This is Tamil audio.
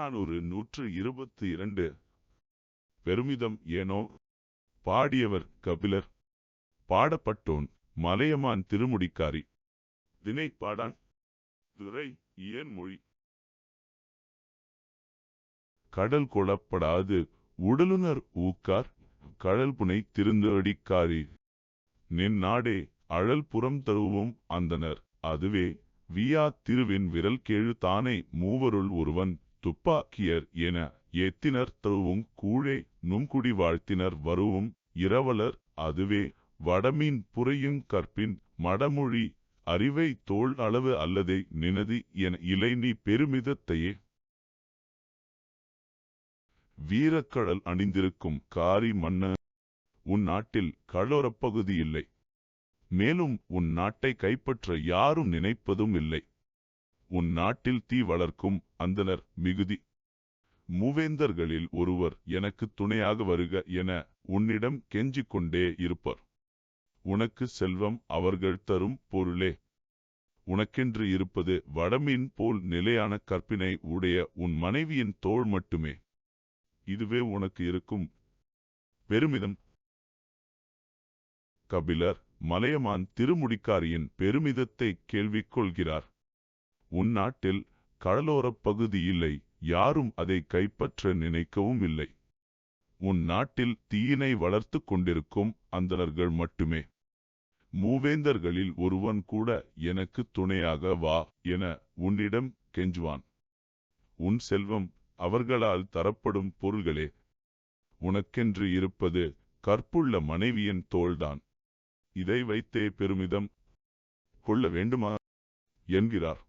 புறநானூறு நூற்று இருபத்து இரண்டு. பெருமிதம் ஏனோ? பாடியவர் கபிலர். பாடப்பட்டோன் மலையமான் திருமுடிக்காரி. துரை துறை மொழி? கடல் கொளப்படாது உடலுனர் ஊக்கார். கழல்புனை திருந்து அடிக்காரி. நின் நாடே அழல் புறம் தருவும் அந்தனர். அதுவே வியா திருவின் விரல் கேழு தானே மூவருள் ஒருவன். துப்பாக்கியர் என ஏத்தினர் தருவும் கூழே நும்குடி வாழ்த்தினர் வருவும் இரவலர் அதுவே வடமீன் புரையுங் கற்பின் மடமொழி அறிவை தோள் அளவு அல்லதை நினதி என இலை நீ பெருமிதத்தையே. வீரக்கடல் அணிந்திருக்கும் காரி மன்ன உன் நாட்டில் கடலோரப் பகுதி இல்லை. மேலும் உன் நாட்டை கைப்பற்ற யாரும் நினைப்பதும் இல்லை. உன் நாட்டில் தீ வளர்க்கும் அந்தனர் மிகுதி. மூவேந்தர்களில் ஒருவர் எனக்கு துணையாக வருக என உன்னிடம் கெஞ்சிக் கொண்டே இருப்பர். உனக்கு செல்வம் அவர்கள் தரும் பொருளே. உனக்கென்று இருப்பது வடமீன் போல் நிலையான கற்பினை உடைய உன் மனைவியின் தோள் மட்டுமே. இதுவே உனக்கு இருக்கும். பெருமிதம். கபிலர் மலையமான் திருமுடிக்காரியின் பெருமிதத்தை கேள்விக் கொள்கிறார். உன் நாட்டில் கடலோரப் பகுதி இல்லை யாரும் அதை கைப்பற்ற நினைக்கவும் இல்லை. உன் நாட்டில் தீயினை வளர்த்துக் கொண்டிருக்கும் அந்தணர்கள் மட்டுமே. மூவேந்தர்களில் ஒருவன் கூட எனக்கு துணையாக வா என உன்னிடம் கெஞ்சுவான். உன் செல்வம் அவர்களால் தரப்படும் பொருள்களே. உனக்கென்று இருப்பது கற்புள்ள மனைவியின் தோள்தான். இதை வைத்தே பெருமிதம் கொள்ள வேண்டுமா? என்கிறார்.